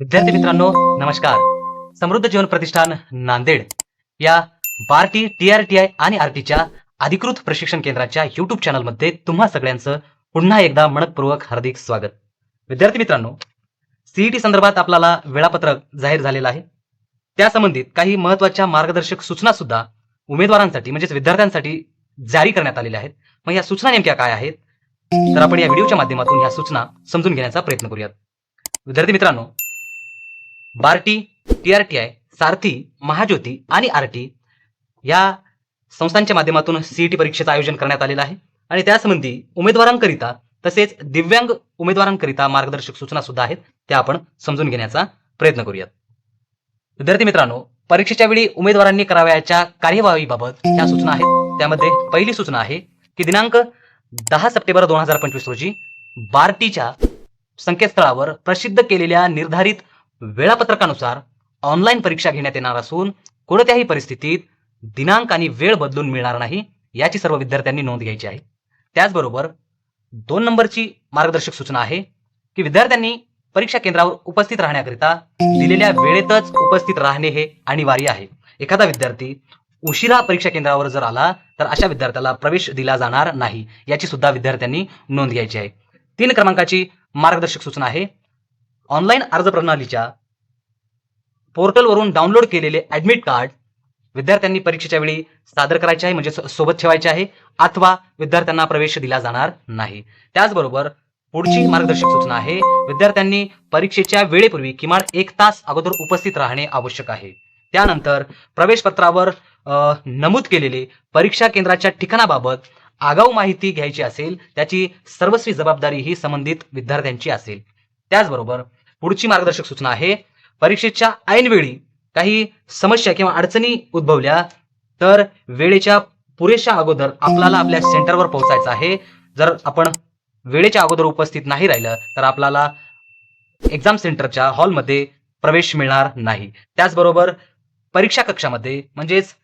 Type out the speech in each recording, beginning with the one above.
विद्यार्थी मित्रांनो नमस्कार. समृद्ध जीवन प्रतिष्ठान नांदेड या BARTI T R T I आणि आरटीच्या अधिकृत प्रशिक्षण केंद्राच्या युट्यूब चॅनलमध्ये तुम्हा सगळ्यांचं पुन्हा एकदा मनपूर्वक हार्दिक स्वागत. विद्यार्थी मित्रांनो सीईटी संदर्भात आपल्याला वेळापत्रक जाहीर झालेलं आहे. त्या संबंधित काही महत्त्वाच्या मार्गदर्शक सूचना सुद्धा उमेदवारांसाठी म्हणजेच विद्यार्थ्यांसाठी जारी करण्यात आलेल्या आहेत. मग या सूचना नेमक्या काय आहेत? तर आपण या व्हिडिओच्या माध्यमातून ह्या सूचना समजून घेण्याचा प्रयत्न करूयात. विद्यार्थी मित्रांनो BARTI T R T I SARTHI Mahajyoti आणि आरटी या संस्थांच्या माध्यमातून सीईटी परीक्षेचं आयोजन करण्यात आलेलं आहे. आणि त्यासंबंधी उमेदवारांकरिता तसेच दिव्यांग उमेदवारांकरिता मार्गदर्शक सूचना सुद्धा आहेत. त्या आपण समजून घेण्याचा प्रयत्न करूयात. विद्यार्थी मित्रांनो परीक्षेच्या वेळी उमेदवारांनी करावयाच्या कार्यवाहीबाबत या सूचना आहेत. त्यामध्ये पहिली सूचना आहे की दिनांक दहा सप्टेंबर दोन हजार पंचवीस रोजी बार्टीच्या संकेतस्थळावर प्रसिद्ध केलेल्या निर्धारित वेळापत्रकानुसार ऑनलाईन परीक्षा घेण्यात येणार असून कोणत्याही परिस्थितीत दिनांक आणि वेळ बदलून मिळणार नाही याची सर्व विद्यार्थ्यांनी नोंद घ्यायची आहे. त्याचबरोबर दोन नंबरची मार्गदर्शक सूचना आहे की विद्यार्थ्यांनी परीक्षा केंद्रावर उपस्थित राहण्याकरिता दिलेल्या वेळेतच उपस्थित राहणे हे अनिवार्य आहे. एखादा विद्यार्थी उशिरा परीक्षा केंद्रावर जर आला तर अशा विद्यार्थ्याला प्रवेश दिला जाणार नाही याची सुद्धा विद्यार्थ्यांनी नोंद घ्यायची आहे. तीन क्रमांकाची मार्गदर्शक सूचना आहे. ऑनलाईन अर्ज प्रणालीच्या पोर्टलवरून डाउनलोड केलेले ऍडमिट कार्ड विद्यार्थ्यांनी परीक्षेच्या वेळी सादर करायचे आहे म्हणजे सोबत ठेवायचे आहे अथवा विद्यार्थ्यांना प्रवेश दिला जाणार नाही. त्याचबरोबर पुढची मार्गदर्शक सूचना आहे विद्यार्थ्यांनी परीक्षेच्या वेळेपूर्वी किमान एक तास अगोदर उपस्थित राहणे आवश्यक आहे. त्यानंतर प्रवेश पत्रावर नमूद केलेले परीक्षा केंद्राच्या ठिकाणाबाबत आगाऊ माहिती घ्यायची असेल त्याची सर्वस्वी जबाबदारी ही संबंधित विद्यार्थ्यांची असेल. त्याचबरोबर पुढची मार्गदर्शक सूचना आहे. परीक्षेच्या ऐनवेळी काही समस्या किंवा अडचणी उद्भवल्या तर वेळेच्या पुरेशा अगोदर आपल्याला आपल्या सेंटरवर पोहोचायचं आहे. जर आपण वेळेच्या अगोदर उपस्थित नाही राहिलं तर आपल्याला एक्झाम सेंटरच्या हॉलमध्ये प्रवेश मिळणार नाही. त्याचबरोबर परीक्षा कक्षामध्ये म्हणजेच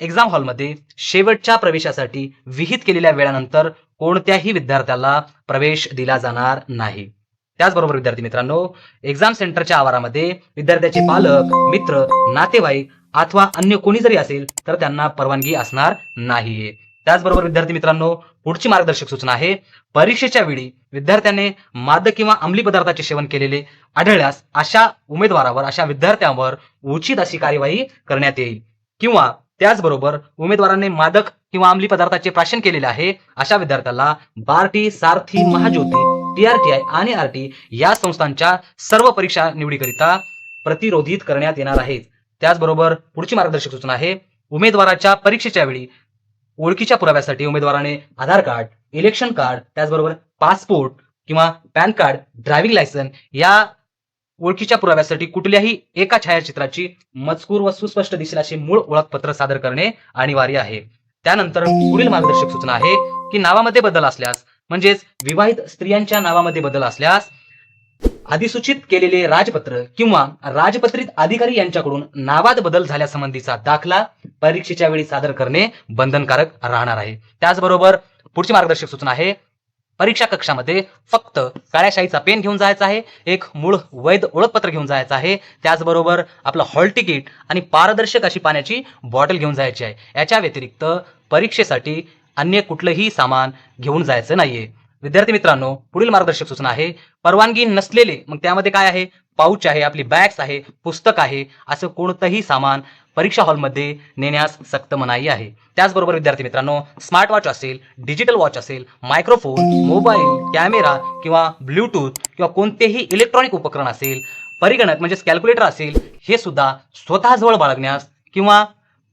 एक्झाम हॉलमध्ये शेवटच्या प्रवेशासाठी विहित केलेल्या वेळानंतर कोणत्याही विद्यार्थ्याला प्रवेश दिला जाणार नाही. त्याचबरोबर विद्यार्थी मित्रांनो एक्झाम सेंटरच्या आवारामध्ये विद्यार्थ्याचे पालक मित्र नातेवाईक अथवा अन्य कोणी जरी असेल तर त्यांना परवानगी असणार नाहीये. त्याचबरोबर विद्यार्थी मित्रांनो पुढची मार्गदर्शक सूचना आहे. परीक्षेच्या वेळी विद्यार्थ्याने मादक किंवा अंमली पदार्थाचे सेवन केलेले आढळल्यास अशा उमेदवारावर अशा विद्यार्थ्यांवर उचित अशी कार्यवाही करण्यात येईल. किंवा त्याचबरोबर उमेदवाराने मादक किंवा अंमली पदार्थाचे प्राशन केलेले आहे अशा विद्यार्थ्याला बार्टी सारथी महाज्योती टीआरटीआय आणि आरटी या संस्थांच्या सर्व परीक्षा निवडीकरिता प्रतिरोधित करण्यात येणार आहेत. त्याचबरोबर पुढची मार्गदर्शक सूचना आहे उमेदवाराच्या परीक्षेच्या वेळी ओळखीच्या पुराव्यासाठी उमेदवाराने आधार कार्ड इलेक्शन कार्ड त्याचबरोबर पासपोर्ट किंवा पॅन कार्ड ड्रायव्हिंग लायसन या ओळखीच्या पुराव्यासाठी कुठल्याही एका छायाचित्राची मजकूर व सुस्पष्ट दिसेल असे मूळ ओळखपत्र सादर करणे अनिवार्य आहे. त्यानंतर पुढील मार्गदर्शक सूचना आहे की नावामध्ये बदल असल्यास म्हणजेच विवाहित स्त्रियांच्या नावामध्ये बदल असल्यास अधिसूचित केलेले राजपत्र किंवा राजपत्रित अधिकारी यांच्याकडून नावात बदल झाल्यासंबंधीचा दाखला परीक्षेच्या वेळी सादर करणे बंधनकारक राहणार आहे. त्याचबरोबर पुढची मार्गदर्शक सूचना आहे. परीक्षा कक्षामध्ये फक्त काळ्याशाहीचा पेन घेऊन जायचा आहे. एक मूळ वैध ओळखपत्र घेऊन जायचं आहे. त्याचबरोबर आपलं हॉल तिकीट आणि पारदर्शक अशी पाण्याची बॉटल घेऊन जायची आहे. याच्या व्यतिरिक्त परीक्षेसाठी अन्य कुठलंही सामान घेऊन जायचं नाहीये. विद्यार्थी मित्रांनो पुढील मार्गदर्शक सूचना आहे. परवानगी नसलेले मग त्यामध्ये काय आहे? पाऊच आहे आपली बॅग्स आहे पुस्तक आहे असं कोणतंही सामान परीक्षा हॉलमध्ये नेण्यास सक्त मनाई आहे. त्याचबरोबर विद्यार्थी मित्रांनो स्मार्ट वॉच असेल डिजिटल वॉच असेल मायक्रोफोन मोबाईल कॅमेरा किंवा ब्लूटूथ किंवा कोणतेही इलेक्ट्रॉनिक उपकरण असेल परिगणक म्हणजेच कॅल्क्युलेटर असेल हे सुद्धा स्वतःजवळ बाळगण्यास किंवा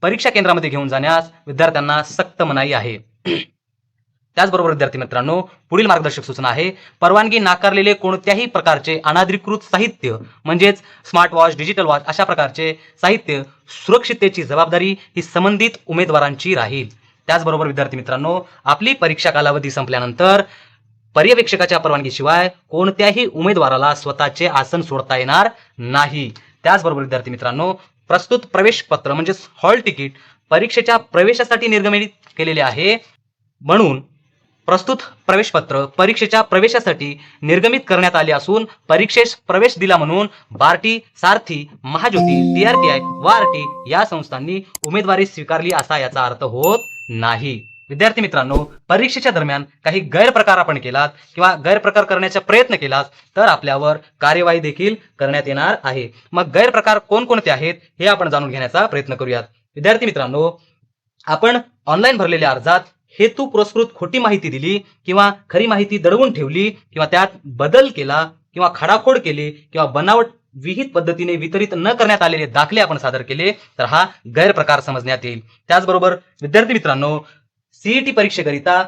परीक्षा केंद्रामध्ये घेऊन जाण्यास विद्यार्थ्यांना सक्त मनाई आहे. त्याचबरोबर विद्यार्थी मित्रांनो पुढील मार्गदर्शक सूचना आहे. परवानगी नाकारलेले कोणत्याही प्रकारचे अनाधिकृत साहित्य म्हणजेच स्मार्ट वॉच डिजिटल वॉच अशा प्रकारचे साहित्य सुरक्षिततेची जबाबदारी ही संबंधित उमेदवारांची राहील. त्याचबरोबर विद्यार्थी मित्रांनो आपली परीक्षा कालावधी संपल्यानंतर पर्यवेक्षकाच्या परवानगीशिवाय कोणत्याही उमेदवाराला स्वतःचे आसन सोडता येणार नाही. त्याचबरोबर विद्यार्थी मित्रांनो प्रस्तुत प्रवेश पत्र म्हणजेच हॉल तिकीट परीक्षेच्या प्रवेशासाठी निर्गमित केलेले आहे. म्हणून प्रस्तुत प्रवेशपत्र परीक्षेच्या प्रवेशासाठी निर्गमित करण्यात आले असून परीक्षेस प्रवेश दिला म्हणून बार्टी सारथी महाज्योती टीआरटीआय व आरटी या संस्थांनी उमेदवारी स्वीकारली असा याचा अर्थ होत नाही. विद्यार्थी मित्रांनो परीक्षेच्या दरम्यान काही गैरप्रकार आपण केलात किंवा गैरप्रकार करण्याचा प्रयत्न केलात तर आपल्यावर कार्यवाही देखील करण्यात येणार आहे. मग गैरप्रकार कोणकोणते आहेत हे आपण जाणून घेण्याचा प्रयत्न करूयात. विद्यार्थी मित्रांनो आपण ऑनलाईन भरलेल्या अर्जात हेतू पुरस्कृत खोटी माहिती दिली किंवा खरी माहिती दडवून ठेवली किंवा त्यात बदल केला किंवा खडाखोड केली किंवा बनावट विहित पद्धतीने वितरित न करण्यात आलेले दाखले आपण सादर केले तर हा गैरप्रकार समजण्यात येईल. त्याचबरोबर विद्यार्थी मित्रांनो सीईटी परीक्षेकरिता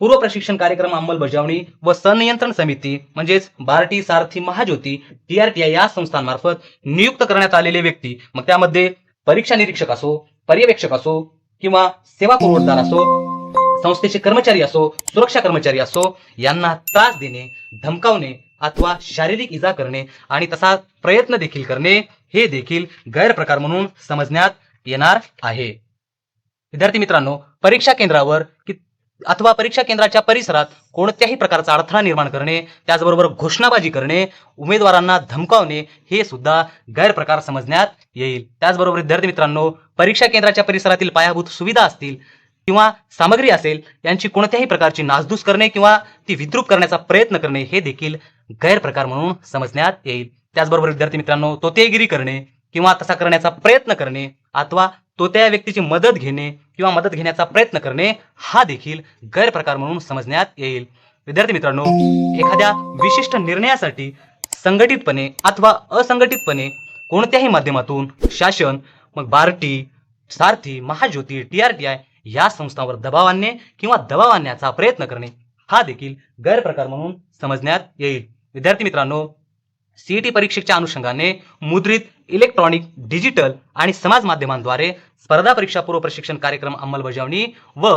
पूर्व प्रशिक्षण कार्यक्रम अंमलबजावणी व संनियंत्रण समिती म्हणजेच बार्टी सारथी महाज्योती टीआरटीआय या संस्थांमार्फत नियुक्त करण्यात आलेले व्यक्ती मग त्यामध्ये परीक्षा निरीक्षक असो पर्यवेक्षक असो किंवा सेवा पुरवठादार असो संस्थेचे कर्मचारी असो सुरक्षा कर्मचारी असो यांना त्रास देणे धमकावणे अथवा शारीरिक इजा करणे आणि तसा प्रयत्न देखील करणे हे देखील गैरप्रकार म्हणून समजण्यात येणार आहे. विद्यार्थी मित्रांनो परीक्षा केंद्रावर कि अथवा परीक्षा केंद्राच्या परिसरात कोणत्याही प्रकारचा अडथळा निर्माण करणे त्याचबरोबर घोषणाबाजी करणे उमेदवारांना धमकावणे हे सुद्धा गैरप्रकार समजण्यात येईल. त्याचबरोबर विद्यार्थी मित्रांनो परीक्षा केंद्राच्या परिसरातील पायाभूत सुविधा असतील किंवा सामग्री असेल यांची कोणत्याही प्रकारची नासधूस करणे किंवा ती विद्रूप करण्याचा प्रयत्न करणे हे देखील गैरप्रकार म्हणून समजण्यात येईल. त्याचबरोबर विद्यार्थी मित्रांनो तोतेगिरी करणे किंवा तसा करण्याचा प्रयत्न करणे अथवा तो त्या व्यक्तीची मदत घेणे किंवा मदत घेण्याचा प्रयत्न करणे हा देखील गैरप्रकार म्हणून समजण्यात येईल. विद्यार्थी मित्रांनो एखाद्या विशिष्ट निर्णयासाठी संघटितपणे अथवा असंघटितपणे कोणत्याही माध्यमातून शासन मग बार्टी सारथी महाज्योती टी आरटीआय या संस्थांवर दबाव आणणे किंवा दबाव आणण्याचा प्रयत्न करणे हा देखील गैरप्रकार म्हणून समजण्यात येईल. विद्यार्थी मित्रांनो सीईटी परीक्षेच्या अनुषंगाने मुद्रित इलेक्ट्रॉनिक डिजिटल आणि समाज माध्यमांद्वारे स्पर्धा परीक्षा पूर्व प्रशिक्षण कार्यक्रम अंमलबजावणी व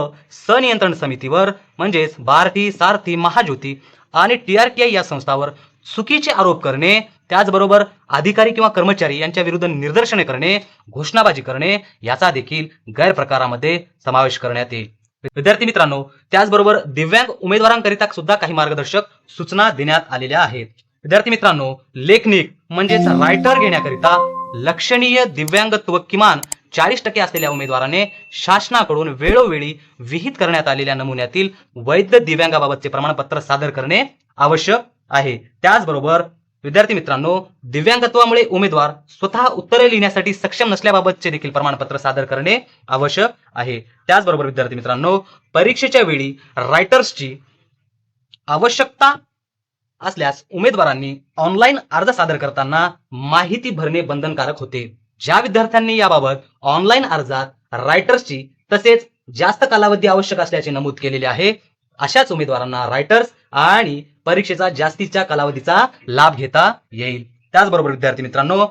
सनियंत्रण समितीवर म्हणजेच भारती सारथी महाज्योती आणि टी आरटीआई या संस्थावर चुकीचे आरोप करणे त्याचबरोबर अधिकारी किंवा कर्मचारी यांच्या विरुद्ध निदर्शने करणे घोषणाबाजी करणे याचा देखील गैरप्रकारामध्ये समावेश करण्यात येईल. विद्यार्थी मित्रांनो त्याचबरोबर दिव्यांग उमेदवारांकरिता सुद्धा काही मार्गदर्शक सूचना देण्यात आलेल्या आहेत. विद्यार्थी मित्रांनो लेखनिक म्हणजेच रायटर घेण्याकरिता लक्षणीय दिव्यांगत्व किमान चाळीस टक्के असलेल्या उमेदवाराने शासनाकडून वेळोवेळी विहित करण्यात आलेल्या नमुन्यातील वैध दिव्यांगाबाबतचे प्रमाणपत्र सादर करणे आवश्यक आहे. त्याचबरोबर विद्यार्थी मित्रांनो दिव्यांगत्वामुळे उमेदवार स्वतः उत्तरे लिहिण्यासाठी सक्षम नसल्याबाबतचे देखील प्रमाणपत्र सादर करणे आवश्यक आहे. त्याचबरोबर विद्यार्थी मित्रांनो परीक्षेच्या वेळी रायटर्सची आवश्यकता असल्यास उमेदवारांनी ऑनलाईन अर्ज सादर करताना माहिती भरणे बंधनकारक होते. ज्या विद्यार्थ्यांनी याबाबत ऑनलाईन अर्जात रायटर्सची तसेच जास्त कालावधी आवश्यक असल्याचे नमूद केलेले आहे अशाच उमेदवारांना रायटर्स आणि परीक्षेचा जास्तीच्या कालावधीचा लाभ घेता येईल. त्याचबरोबर विद्यार्थी मित्रांनो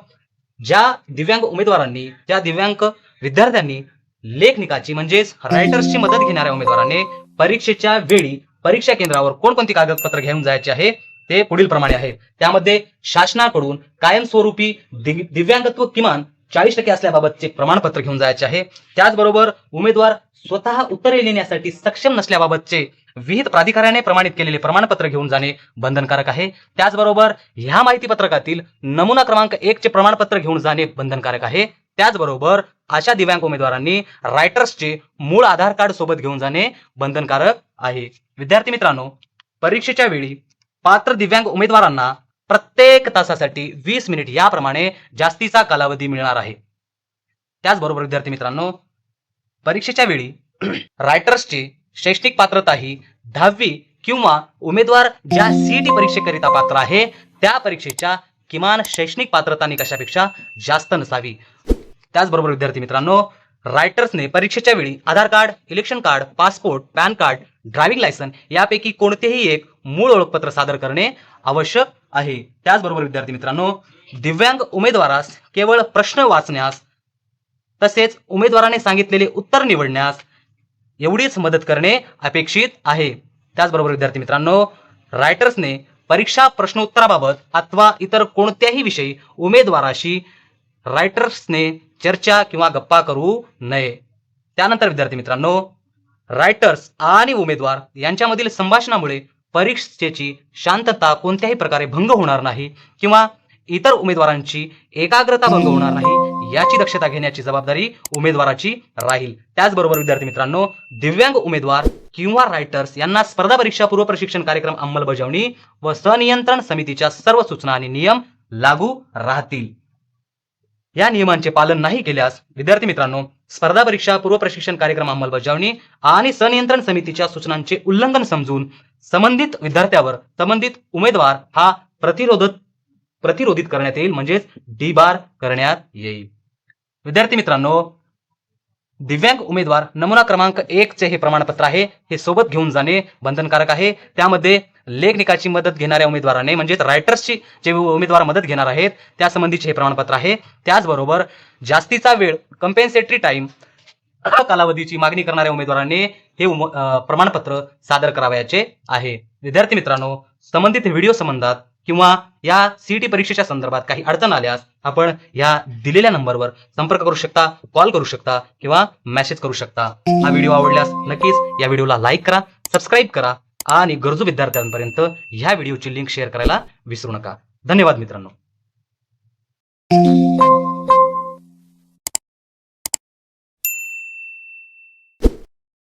ज्या दिव्यांग उमेदवारांनी त्या दिव्यांग विद्यार्थ्यांनी लेखनिकाची म्हणजेच रायटर्सची मदत घेणाऱ्या उमेदवारांनी परीक्षेच्या वेळी परीक्षा केंद्रावर कोणकोणती कागदपत्र घेऊन जायचे आहे ते पुढील प्रमाणे आहे. त्यामध्ये शासनाकडून कायमस्वरूपी दिव्यांगत्व किमान चाळीस टक्के असल्याबाबतचे प्रमाणपत्र घेऊन जायचे आहे. त्याचबरोबर उमेदवार स्वतः उत्तरे लिहिण्यासाठी सक्षम नसल्याबाबतचे विहित प्राधिकाऱ्याने प्रमाणित केलेले प्रमाणपत्र घेऊन जाणे बंधनकारक आहे. त्याचबरोबर ह्या माहिती पत्रकातील नमुना क्रमांक एक चे प्रमाणपत्र घेऊन जाणे बंधनकारक आहे. त्याचबरोबर अशा दिव्यांग उमेदवारांनी रायटर्सचे मूळ आधार कार्ड सोबत घेऊन जाणे बंधनकारक आहे. विद्यार्थी मित्रांनो परीक्षेच्या वेळी पात्र दिव्यांग उमेदवारांना प्रत्येक तासासाठी वीस मिनिट याप्रमाणे जास्तीचा कालावधी मिळणार आहे. त्याचबरोबर विद्यार्थी मित्रांनो परीक्षेच्या वेळी रायटर्सची शैक्षणिक पात्रता ही दहावी किंवा उमेदवार ज्या सीईटी परीक्षेकरिता पात्र आहे त्या परीक्षेच्या किमान शैक्षणिक पात्रता निकषापेक्षा जास्त नसावी. त्याचबरोबर विद्यार्थी मित्रांनो रायटर्सने परीक्षेच्या वेळी Aadhaar card election card passport PAN card driving licence यापैकी कोणतेही एक मूळ ओळखपत्र सादर करणे आवश्यक आहे. त्याचबरोबर विद्यार्थी मित्रांनो दिव्यांग उमेदवारास केवळ प्रश्न वाचण्यास तसेच उमेदवाराने सांगितलेले उत्तर निवडण्यास एवढीच मदत करणे अपेक्षित आहे. त्याचबरोबर विद्यार्थी मित्रांनो रायटर्सने परीक्षा प्रश्नोत्तराबाबत अथवा इतर कोणत्याही विषयी उमेदवाराशी रायटर्सने चर्चा किंवा गप्पा करू नये. त्यानंतर विद्यार्थी मित्रांनो रायटर्स आणि उमेदवार यांच्यामधील संभाषणामुळे परीक्षेची शांतता कोणत्याही प्रकारे भंग होणार नाही किंवा इतर उमेदवारांची एकाग्रता भंग होणार नाही याची दक्षता घेण्याची जबाबदारी उमेदवाराची राहील. त्याचबरोबर विद्यार्थी मित्रांनो दिव्यांग उमेदवार किंवा रायटर्स यांना स्पर्धा परीक्षा पूर्व प्रशिक्षण कार्यक्रम अंमलबजावणी व सनियंत्रण समितीच्या सर्व सूचना आणि नियम लागू राहतील. या नियमांचे पालन नाही केल्यास विद्यार्थी मित्रांनो स्पर्धा परीक्षा पूर्व प्रशिक्षण कार्यक्रम अंमलबजावणी आणि सनियंत्रण समितीच्या सूचनांचे उल्लंघन समजून संबंधित विद्यार्थ्यावर संबंधित उमेदवार हा प्रतिरोधक प्रतिरोधित करण्यात येईल म्हणजेच डी बार करण्यात येईल. विद्यार्थी मित्रांनो दिव्यांग उमेदवार नमुना क्रमांक एक चे हे प्रमाणपत्र आहे हे सोबत घेऊन जाणे बंधनकारक आहे. त्यामध्ये लेखनिकाची मदत घेणाऱ्या उमेदवाराने म्हणजेच रायटर्सची जे उमेदवार मदत घेणार आहेत त्यासंबंधीचे हे प्रमाणपत्र आहे. त्याचबरोबर जास्तीचा वेळ कंपेन्सेटरी टाइम कालावधीची मागणी करणाऱ्या उमेदवाराने हे उम- प्रमाणपत्र सादर करावयाचे आहे. विद्यार्थी मित्रांनो संबंधित व्हिडिओ संबंधात किंवा या सीईटी परीक्षेच्या संदर्भात काही अडचण आल्यास आपण या दिलेल्या नंबरवर संपर्क करू शकता कॉल करू शकता किंवा मेसेज करू शकता. हा व्हिडिओ आवडल्यास नक्कीच या व्हिडिओला लाईक करा सबस्क्राईब करा आणि गरजू विद्यार्थ्यांपर्यंत ह्या व्हिडिओची लिंक शेअर करायला विसरू नका. धन्यवाद मित्रांनो.